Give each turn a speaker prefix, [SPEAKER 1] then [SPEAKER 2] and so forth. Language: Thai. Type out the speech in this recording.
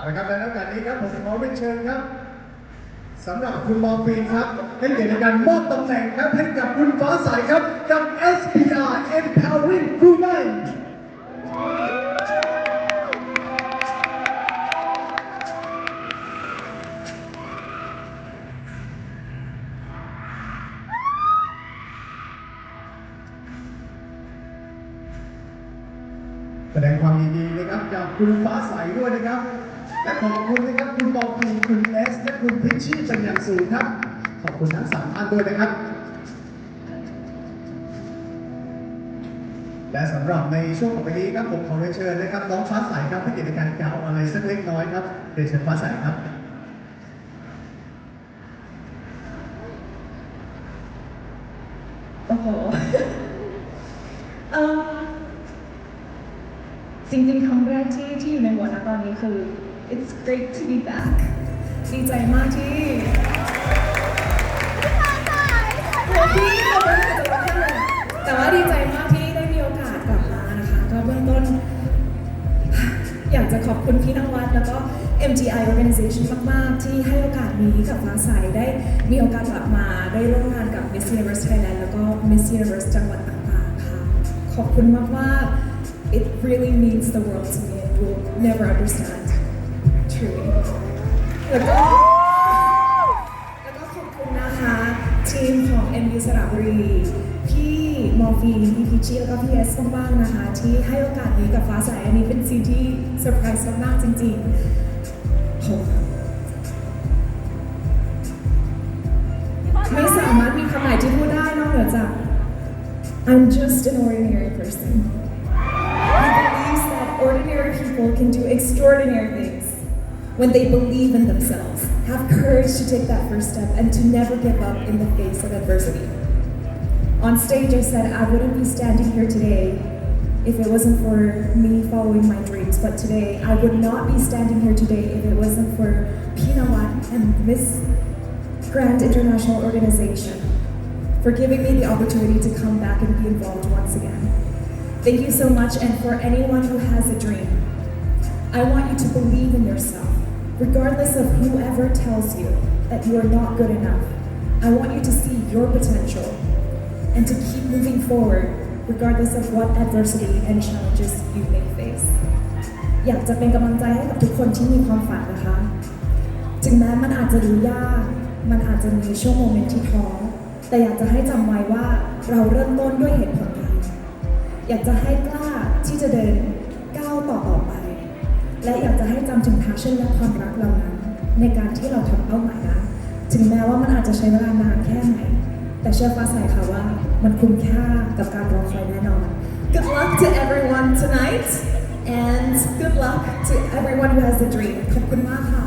[SPEAKER 1] เอาละครับในโอกาสนี้ครับผมขอเรียนเชิญครับสำหรับคุณมอฟีนครับให้เกียรติในการมอบตำแหน่งครับให้กับคุณฟ้าใสครับกับ SPR Empowering Women แสดงความยินดีนะครับกับคุณฟ้าใสด้วยนะครับ และขอบคุณนะครับคุณบอลฟีนคุณเอสและคุณพิชชี่เป็นอย่างสูงครับ ขอบคุณทั้งสามท่านด้วยนะครับ และสำหรับในช่วงต่อไปนี้ครับผมขอเรียนเชิญนะครับน้องฟ้าใสครับให้เกียรติในการกล่าวอะไรสักเล็กน้อยครับเรียนเชิญฟ้าใสครับ
[SPEAKER 2] โอ้โหเอิ่มจริงๆครั้งแรกที่ที่อยู่ในหัวนะตอนนี้คือ it's great to be back ดีใจมากที่โอ้พี่ขอบคุณค่ะแต่ว่าดีใจมากที่ได้มีโอกาสกลับมานะคะ ก็เบื้องต้น อยากจะขอบคุณพี่นวัดแล้วก็ MGI Organization มาก ๆ ที่ให้โอกาสนี้กับฟ้าใสได้มีโอกาสกลับมาได้ร่วมงานกับ Miss Universe Thailand แล้วก็ Miss Universe จังหวัดต่าง ๆ ค่ะ ขอบคุณมาก ๆ It really means the world to me and you'll never understand แล้วก็แล้วก็ขอบคุณนะคะ ทีมของ MU สระบุรีพี่มอร์ฟีนพี่พิชชี่แล้วก็พี่เอสบ้างๆนะคะ ที่ให้โอกาสนี้กับฟ้าใสอันนี้เป็นซีนที่เซอร์ไพรส์มากๆจริงๆโหไม่สามารถมีคำไหนที่พูดได้นอกเหนือจาก I'm just an ordinary person He believes that ordinary people can do extraordinary things when they believe in themselves, have courage to take that first step, and to never give up in the face of adversity. On stage, I said I wouldn't be standing here today if it wasn't for me following my dreams, but today I would not be standing here today if it wasn't for Pinawat and this grand international organization for giving me the opportunity to come back and be involved once again. Thank you so much, and for anyone who has a dream, I want you to believe in yourself, regardless of whoever tells you that you are not good enough. I want you to see your potential and to keep moving forward, regardless of what adversity and challenges you may face. อยากจะเป็นกำลังใจให้กับทุกคนที่มีความฝันนะคะ ถึงแม้มันอาจจะดูยาก มันอาจจะมีช่วงโมเมนต์ที่ท้อ แต่อยากจะให้จำไว้ว่าเราเริ่มต้นด้วยเหตุผลอะไรอยากจะให้กล้าที่จะเดิน และอยากจะให้จำถึง passion และความรักเหล่านั้น ในการที่เราทำเป้าหมายนั้นถึงแม้ว่ามันอาจจะใช้เวลานานแค่ไหน แต่เชื่อฟ้าใสค่ะว่า มันคุ้มค่ากับการรอคอยแน่นอน Good luck to everyone tonight and good luck to everyone who has a dream ขอบคุณมากค่ะ